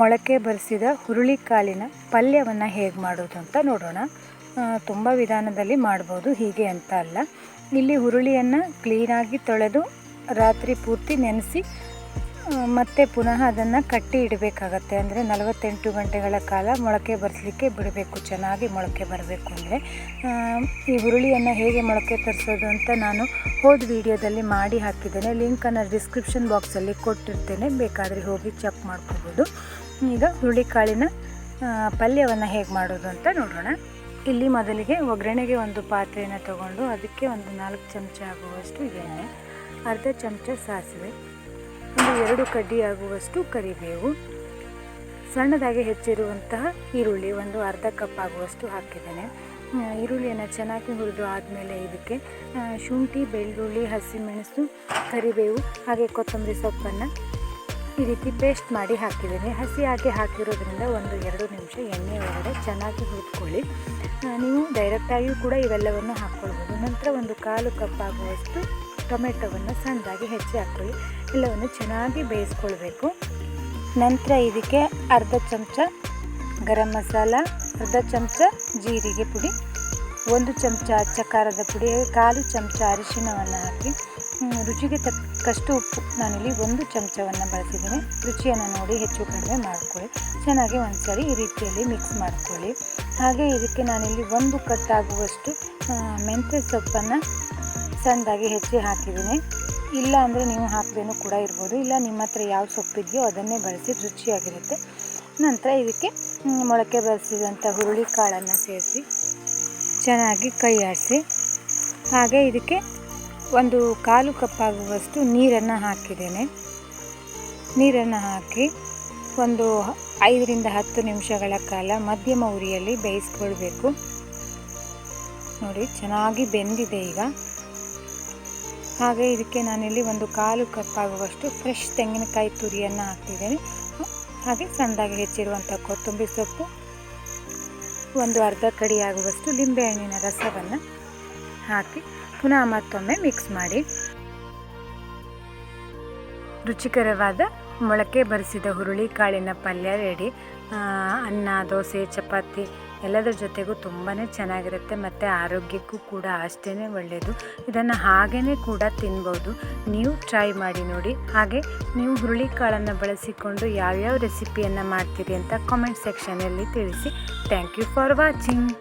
ಮೊಳಕೆ ಬರಿಸಿದ ಹುರುಳಿಕಾಳಿನ ಪಲ್ಯವನ್ನು ಹೇಗೆ ಮಾಡೋದು ಅಂತ ನೋಡೋಣ. ತುಂಬ ವಿಧಾನದಲ್ಲಿ ಮಾಡ್ಬೋದು, ಹೀಗೆ ಅಂತ ಅಲ್ಲ. ಇಲ್ಲಿ ಹುರುಳಿಯನ್ನು ಕ್ಲೀನಾಗಿ ತೊಳೆದು ರಾತ್ರಿ ಪೂರ್ತಿ ನೆನೆಸಿ ಮತ್ತೆ ಪುನಃ ಅದನ್ನು ಕಟ್ಟಿ ಇಡಬೇಕಾಗತ್ತೆ. ಅಂದರೆ ನಲವತ್ತೆಂಟು ಗಂಟೆಗಳ ಕಾಲ ಮೊಳಕೆ ಬರಿಸಲಿಕ್ಕೆ ಬಿಡಬೇಕು, ಚೆನ್ನಾಗಿ ಮೊಳಕೆ ಬರಬೇಕು ಅಂದರೆ. ಈ ಹುರುಳಿಯನ್ನು ಹೇಗೆ ಮೊಳಕೆ ತರಿಸೋದು ಅಂತ ನಾನು ಹೋದ ವಿಡಿಯೋದಲ್ಲಿ ಮಾಡಿ ಹಾಕಿದ್ದೇನೆ. ಲಿಂಕನ್ನು ಡಿಸ್ಕ್ರಿಪ್ಷನ್ ಬಾಕ್ಸಲ್ಲಿ ಕೊಟ್ಟಿರ್ತೇನೆ, ಬೇಕಾದರೆ ಹೋಗಿ ಚೆಕ್ ಮಾಡ್ಕೋಬೋದು. ಈಗ ಹುರುಳಿಕಾಳಿನ ಪಲ್ಯವನ್ನು ಹೇಗೆ ಮಾಡೋದು ಅಂತ ನೋಡೋಣ. ಇಲ್ಲಿ ಮೊದಲಿಗೆ ಒಗ್ಗರಣೆಗೆ ಒಂದು ಪಾತ್ರೆಯನ್ನು ತಗೊಂಡು ಅದಕ್ಕೆ ಒಂದು ನಾಲ್ಕು ಚಮಚ ಆಗುವಷ್ಟು ಎಣ್ಣೆ, ಅರ್ಧ ಚಮಚ ಸಾಸಿವೆ, ಒಂದು ಎರಡು ಕಡ್ಡಿ ಆಗುವಷ್ಟು ಕರಿಬೇವು, ಸಣ್ಣದಾಗಿ ಹೆಚ್ಚಿರುವಂತಹ ಈರುಳ್ಳಿ, ಒಂದು ಅರ್ಧ ಕಪ್ ಆಗುವಷ್ಟು ಹಾಕಿದ್ದೇನೆ. ಈರುಳ್ಳಿಯನ್ನು ಚೆನ್ನಾಗಿ ಹುರಿದು ಆದಮೇಲೆ ಇದಕ್ಕೆ ಶುಂಠಿ, ಬೆಳ್ಳುಳ್ಳಿ, ಹಸಿಮೆಣಸು, ಕರಿಬೇವು, ಹಾಗೆ ಕೊತ್ತಂಬರಿ ಸೊಪ್ಪನ್ನು ಈ ರೀತಿ ಪೇಸ್ಟ್ ಮಾಡಿ ಹಾಕಿದ್ದೀನಿ. ಹಸಿ ಹಾಕಿ ಹಾಕಿರೋದ್ರಿಂದ ಒಂದು ಎರಡು ನಿಮಿಷ ಎಣ್ಣೆ ಒಳಗಡೆ ಚೆನ್ನಾಗಿ ಹುರ್ಕೊಳ್ಳಿ. ನೀವು ಡೈರೆಕ್ಟಾಗಿಯೂ ಕೂಡ ಇವೆಲ್ಲವನ್ನು ಹಾಕ್ಕೊಳ್ಬೋದು. ನಂತರ ಒಂದು ಕಾಲು ಕಪ್ ಆಗುವಷ್ಟು ಟೊಮೆಟೊವನ್ನು ಸಣ್ಣದಾಗಿ ಹೆಚ್ಚಿ ಹಾಕ್ಕೊಳ್ಳಿ. ಎಲ್ಲವನ್ನು ಚೆನ್ನಾಗಿ ಬೇಯಿಸ್ಕೊಳ್ಬೇಕು. ನಂತರ ಇದಕ್ಕೆ ಅರ್ಧ ಚಮಚ ಗರಂ ಮಸಾಲ, ಅರ್ಧ ಚಮಚ ಜೀರಿಗೆ ಪುಡಿ ಒಂದು ಚಮಚ ಚಕ್ಕಾರದ ಪುಡಿ, ಕಾಲು ಚಮಚ ಅರಿಶಿಣವನ್ನು ಹಾಕಿ ರುಚಿಗೆ ತಕ್ಕಷ್ಟು ಉಪ್ಪು ನಾನಿಲ್ಲಿ ಒಂದು ಚಮಚವನ್ನು ಬಳಸಿದ್ದೀನಿ. ರುಚಿಯನ್ನು ನೋಡಿ ಹೆಚ್ಚು ಕಡಿಮೆ ಮಾಡಿಕೊಳ್ಳಿ. ಚೆನ್ನಾಗಿ ಒಂದ್ಸರಿ ಈ ರೀತಿಯಲ್ಲಿ ಮಿಕ್ಸ್ ಮಾಡ್ಕೊಳ್ಳಿ. ಹಾಗೆ ಇದಕ್ಕೆ ನಾನಿಲ್ಲಿ ಒಂದು ಕಟ್ಟಾಗುವಷ್ಟು ಮೆಂತ್ಯ ಸೊಪ್ಪನ್ನು ಸಣ್ಣದಾಗಿ ಹೆಚ್ಚಿ ಹಾಕಿದ್ದೀನಿ. ಇಲ್ಲ ಅಂದರೆ ನೀವು ಹಾಕದೇನೂ ಕೂಡ ಇರ್ಬೋದು. ಇಲ್ಲ ನಿಮ್ಮ ಹತ್ರ ಯಾವ ಸೊಪ್ಪಿದೆಯೋ ಅದನ್ನೇ ಬಳಸಿ ರುಚಿಯಾಗಿರುತ್ತೆ. ನಂತರ ಇದಕ್ಕೆ ಮೊಳಕೆ ಬರೆಸಿದಂಥ ಹುರುಳಿ ಕಾಳನ್ನು ಸೇರಿಸಿ ಚೆನ್ನಾಗಿ ಕೈ ಆಡಿಸಿ ಹಾಗೆ ಇದಕ್ಕೆ ಒಂದು ಕಾಲು ಕಪ್ಪಾಗುವಷ್ಟು ನೀರನ್ನು ಹಾಕಿದ್ದೇನೆ. ನೀರನ್ನು ಹಾಕಿ ಒಂದು ಐದರಿಂದ ಹತ್ತು ನಿಮಿಷಗಳ ಕಾಲ ಮಧ್ಯಮ ಉರಿಯಲ್ಲಿ ಬೇಯಿಸ್ಕೊಳ್ಬೇಕು. ನೋಡಿ, ಚೆನ್ನಾಗಿ ಬೆಂದಿದೆ ಈಗ. ಹಾಗೆ ಇದಕ್ಕೆ ನಾನಿಲ್ಲಿ ಒಂದು ಕಾಲು ಕಪ್ಪಾಗುವಷ್ಟು ಫ್ರೆಶ್ ತೆಂಗಿನಕಾಯಿ ತುರಿಯನ್ನು ಹಾಕ್ತಿದ್ದೇನೆ. ಹಾಗೆ ಸಣ್ಣದಾಗಿ ಹೆಚ್ಚಿರುವಂಥ ಕೊತ್ತಂಬರಿ ಸೊಪ್ಪು ಒಂದು ಅರ್ಧ ಕಡಿ ಆಗುವಷ್ಟು ಲಿಂಬೆಹಣ್ಣಿನ ರಸವನ್ನು ಹಾಕಿ ಪುನಃ ಮತ್ತೊಮ್ಮೆ ಮಿಕ್ಸ್ ಮಾಡಿ. ರುಚಿಕರವಾದ ಮೊಳಕೆ ಬರಿಸಿದ ಹುರುಳಿ ಕಾಳಿನ ಪಲ್ಯ ರೆಡಿ. ಅನ್ನ, ದೋಸೆ, ಚಪಾತಿ ಎಲ್ಲದರ ಜೊತೆಗೂ ತುಂಬಾ ಚೆನ್ನಾಗಿರುತ್ತೆ. ಮತ್ತು ಆರೋಗ್ಯಕ್ಕೂ ಕೂಡ ಅಷ್ಟೇ ಒಳ್ಳೆಯದು ಇದನ್ನು ಹಾಗೇ ಕೂಡ ತಿನ್ಬೋದು. ನೀವು ಟ್ರೈ ಮಾಡಿ ನೋಡಿ. ಹಾಗೆ ನೀವು ಹುರುಳಿಕಾಳನ್ನು ಬಳಸಿಕೊಂಡು ಯಾವ್ಯಾವ ರೆಸಿಪಿಯನ್ನು ಮಾಡ್ತೀರಿ ಅಂತ ಕಾಮೆಂಟ್ ಸೆಕ್ಷನಲ್ಲಿ ತಿಳಿಸಿ. Thank you for watching